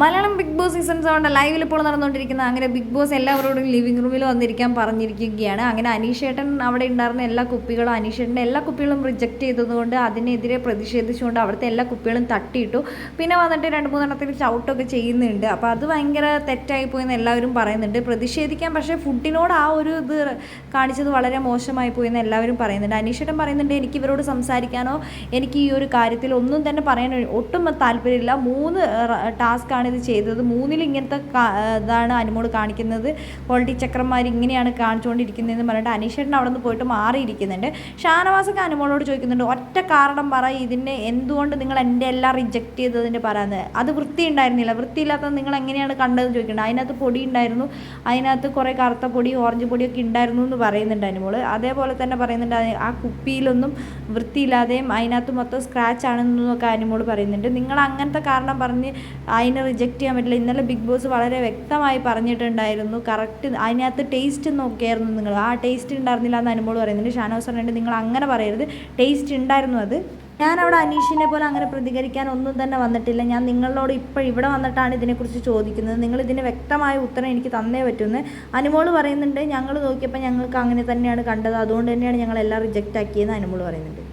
Malayalam big boss season സെവന്റെ ലൈവിൽ ഇപ്പോൾ നടന്നുകൊണ്ടിരിക്കുന്ന അങ്ങനെ ബിഗ് ബോസ് എല്ലാവരോടും ലിവിംഗ് റൂമിൽ വന്നിരിക്കാൻ പറഞ്ഞിരിക്കുകയാണ്. അങ്ങനെ അനീഷേട്ടൻ അവിടെ ഉണ്ടായിരുന്ന എല്ലാ കുപ്പികളും അനീഷേട്ടന്റെ എല്ലാ കുപ്പികളും റിജക്റ്റ് ചെയ്തതുകൊണ്ട് അതിനെതിരെ പ്രതിഷേധിച്ചുകൊണ്ട് അവിടുത്തെ എല്ലാ കുപ്പികളും തട്ടിയിട്ടു. പിന്നെ വന്നിട്ട് രണ്ട് മൂന്നെണ്ണത്തിൽ ചവിട്ടൊക്കെ ചെയ്യുന്നുണ്ട്. അപ്പോൾ അത് ഭയങ്കര തെറ്റായി പോയെന്ന് എല്ലാവരും പറയുന്നുണ്ട്. പ്രതിഷേധിക്കാൻ പക്ഷേ ഫുഡിനോട് ആ ഒരു ഇത് കാണിച്ചത് വളരെ മോശമായി പോയെന്ന് എല്ലാവരും പറയുന്നുണ്ട്. അനീഷേട്ടൻ പറയുന്നുണ്ട് എനിക്ക് ഇവരോട് സംസാരിക്കാനോ എനിക്ക് ഈ ഒരു കാര്യത്തിൽ ഒന്നും തന്നെ പറയാൻ ഒട്ടും താല്പര്യമില്ല. മൂന്ന് ടാസ്ക്കാണ് ഇത് ചെയ്തത്. മൂന്നിൽ ഇങ്ങനത്തെ ഇതാണ് അനുമോട് കാണിക്കുന്നത്. ക്വാളിറ്റി ചക്രന്മാർ ഇങ്ങനെയാണ് കാണിച്ചുകൊണ്ടിരിക്കുന്നതെന്ന് പറഞ്ഞിട്ട് അനീഷേട്ടൻ അവിടെ നിന്ന് പോയിട്ട് മാറിയിരിക്കുന്നുണ്ട്. ഷാനവാസൊക്കെ അനുമോളോട് ചോദിക്കുന്നുണ്ട് ഒറ്റ കാരണം പറ ഇതിനെ എന്തുകൊണ്ട് നിങ്ങൾ എന്റെ എല്ലാം റിജക്റ്റ് ചെയ്തതിന്റെ പറയുന്നത് അത് വൃത്തി ഉണ്ടായിരുന്നില്ല വൃത്തിയില്ലാത്തത് നിങ്ങൾ എങ്ങനെയാണ് കണ്ടതെന്ന് ചോദിക്കുന്നത് അതിനകത്ത് പൊടി ഉണ്ടായിരുന്നു. അതിനകത്ത് കുറേ കറുത്ത പൊടി ഓറഞ്ച് പൊടിയൊക്കെ ഉണ്ടായിരുന്നു എന്ന് പറയുന്നുണ്ട് അനുമോൾ. അതേപോലെ തന്നെ പറയുന്നുണ്ട് ആ കുപ്പിയിലൊന്നും വൃത്തിയില്ലാതെയും അതിനകത്ത് മൊത്തം സ്ക്രാച്ച് ആണെന്നൊക്കെ അനുമോൾ പറയുന്നുണ്ട്. നിങ്ങൾ അങ്ങനത്തെ കാരണം പറഞ്ഞ് അതിനെ റിജക്റ്റ് ചെയ്യാൻ പറ്റില്ല. ഇന്നലെ ബിഗ് ബോസ് വളരെ വ്യക്തമായി പറഞ്ഞിട്ടുണ്ടായിരുന്നു. കറക്റ്റ് അതിനകത്ത് ടേസ്റ്റ് നോക്കിയായിരുന്നു നിങ്ങൾ. ആ ടേസ്റ്റ് ഉണ്ടായിരുന്നില്ല എന്ന് അനുമോൾ പറയുന്നുണ്ട്. ഷാനോസ് പറഞ്ഞിട്ട് നിങ്ങൾ അങ്ങനെ പറയരുത്. ടേസ്റ്റ് ഉണ്ടായിരുന്നു അത്. ഞാൻ അവിടെ അനീഷിനെ പോലെ അങ്ങനെ പ്രതികരിക്കാൻ ഒന്നും തന്നെ വന്നിട്ടില്ല. ഞാൻ നിങ്ങളോട് ഇപ്പോൾ ഇവിടെ വന്നിട്ടാണ് ഇതിനെക്കുറിച്ച് ചോദിക്കുന്നത്. നിങ്ങൾ ഇതിന് വ്യക്തമായ ഉത്തരം എനിക്ക് തന്നേ പറ്റുമെന്ന് അനുമോൾ പറയുന്നുണ്ട് ഞങ്ങൾ നോക്കിയപ്പോൾ ഞങ്ങൾക്ക് അങ്ങനെ തന്നെയാണ് കണ്ടത്. അതുകൊണ്ട് തന്നെയാണ് ഞങ്ങൾ എല്ലാം റിജക്റ്റ് ആക്കിയെന്ന് അനുമോൾ പറയുന്നുണ്ട്.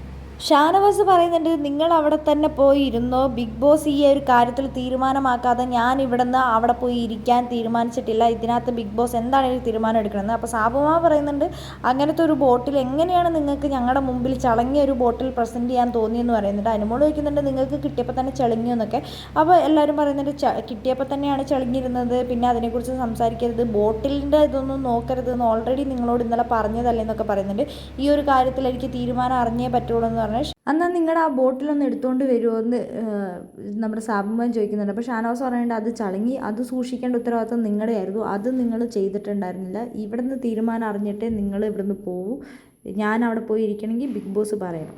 ഷാനവാസ് പറയുന്നുണ്ട് നിങ്ങൾ അവിടെ തന്നെ പോയി ഇരുന്നോ ബിഗ് ബോസ് ഈ ഒരു കാര്യത്തിൽ തീരുമാനമാക്കാതെ ഞാൻ ഇവിടുന്ന് അവിടെ പോയി ഇരിക്കാൻ തീരുമാനിച്ചിട്ടില്ല. ഇതിനകത്ത് ബിഗ് ബോസ് എന്താണ് ഒരു തീരുമാനം എടുക്കണമെന്ന് അപ്പോൾ സാബുമാ പറയുന്നുണ്ട് അങ്ങനത്തെ ഒരു ബോട്ടിൽ എങ്ങനെയാണ് നിങ്ങൾക്ക് ഞങ്ങളുടെ മുമ്പിൽ ചളങ്ങിയ ഒരു ബോട്ടിൽ പ്രസന്റ് ചെയ്യാൻ തോന്നിയെന്ന് പറയുന്നുണ്ട്. അനുമോൾ ചോദിക്കുന്നുണ്ട് നിങ്ങൾക്ക് കിട്ടിയപ്പോൾ തന്നെ ചളിഞ്ഞു എന്നൊക്കെ. അപ്പോൾ എല്ലാവരും പറയുന്നുണ്ട് കിട്ടിയപ്പോൾ തന്നെയാണ് ചളിങ്ങിരുന്നത് പിന്നെ അതിനെക്കുറിച്ച് സംസാരിക്കരുത്. ബോട്ടിലിന്റെ ഇതൊന്നും നോക്കരുത്. എന്ന് ഓൾറെഡി നിങ്ങളോട് ഇന്നലെ പറഞ്ഞതല്ലേ എന്നൊക്കെ പറയുന്നുണ്ട്. ഈ ഒരു കാര്യത്തിൽ എനിക്ക് തീരുമാനം അറിഞ്ഞേ പറ്റുള്ളൂ എന്ന് പറഞ്ഞാൽ എന്നാൽ നിങ്ങളുടെ ആ ബോട്ടിലൊന്ന് എടുത്തുകൊണ്ട് വരുമോ എന്ന് നമ്മുടെ സാബുമാൻ ചോദിക്കുന്നുണ്ട്. അപ്പോൾ ഷാനവാസ് പറയുന്നുണ്ട് അത് ചളങ്ങി അത് സൂക്ഷിക്കേണ്ട ഉത്തരവാദിത്വം നിങ്ങളുടെ ആയിരുന്നു അത് നിങ്ങൾ ചെയ്തിട്ടുണ്ടായിരുന്നില്ല. ഇവിടുന്ന് തീരുമാനം അറിഞ്ഞിട്ടേ നിങ്ങൾ ഇവിടുന്ന് പോകൂ ഞാൻ അവിടെ പോയി ഇരിക്കണമെങ്കിൽ ബിഗ് ബോസ് പറയണം.